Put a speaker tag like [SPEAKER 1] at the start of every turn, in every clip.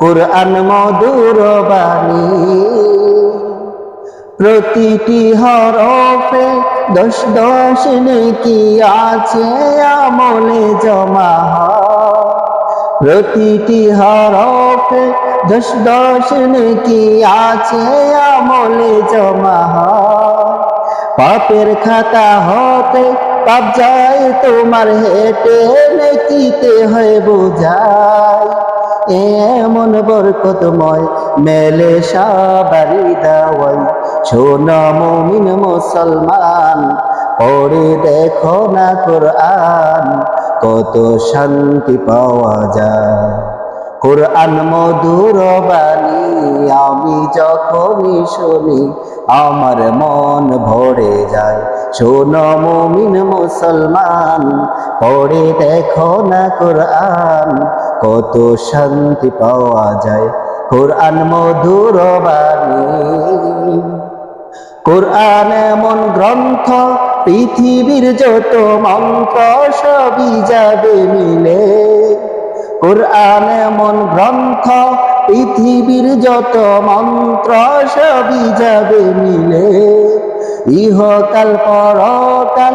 [SPEAKER 1] কোরআন মধুর বাণী প্রতিটি হরফে দশ দশ নেকি আছে আমলে জমা। প্রতিটি হরফে দশ দশ নেকি আছে আমলে জমা। পাপের খাতা হতে পাপ যায়, তোমার হেঁটে নেকিতে হয় বোঝায় এমন বরকতময়, মেলে সাবারি দাওয়াই। সোনা মমিন মুসলমান, পড়ে দেখো না কোরআন, কত শান্তি পাওয়া যায়। কোরআন মধুর বাণী, আমি যখনই শুনি, আমার মন ভরে যায়। শোনো মুমিন মুসলমান, পড়ে দেখো না কোরআন কত শান্তি পাওয়া যায়। কোরআন মধুর বাণী। কোরআন এমন গ্রন্থ, পৃথিবীর যত মন্ত্র সবই যাবে মিলে। কোরআন এমন গ্রন্থ, পৃথিবীর যত মন্ত্র সবই যাবে মিলে। ইহকাল পরকাল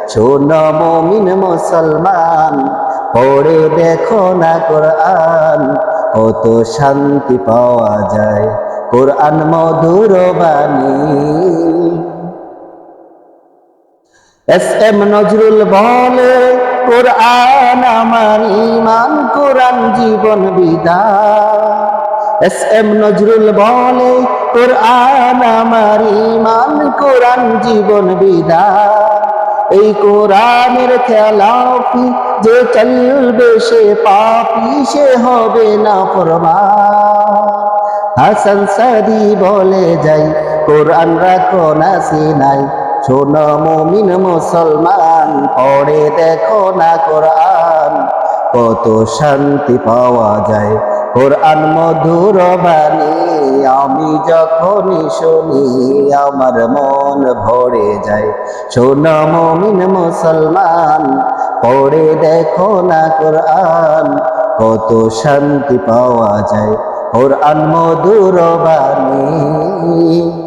[SPEAKER 1] সোনা মমিন মুসলমান, পড়ে দেখো না কোরআন, কত শান্তি পাওয়া যায় কোরআন মধুর বাণী। এস এম নজরুল বলে, কোরআন আমার ইমান কোরআন জীবন বিদায় এস এম নজরুল বলে, কোরআন আমার ইমান কোরআন জীবন বিদায় এই কোরআনের খেলাফি যে চলবে সে পাপি সে হবে না ফরমান। হাসান সাদি বলে যাই, কোরআন রাখো না সে সিনাই শোনো মুমিন মুসলমান, পড়ে দেখো না কোরআন। কত শান্তি পাওয়া যায়, কোরআন মধুর বাণী। আমি যখনই শুনি, আমার মন ভরে যায়। সোনা মমিন মুসলমান, পড়ে দেখো না কোরআন, কত শান্তি পাওয়া যায়। ওর মধুর বাণী।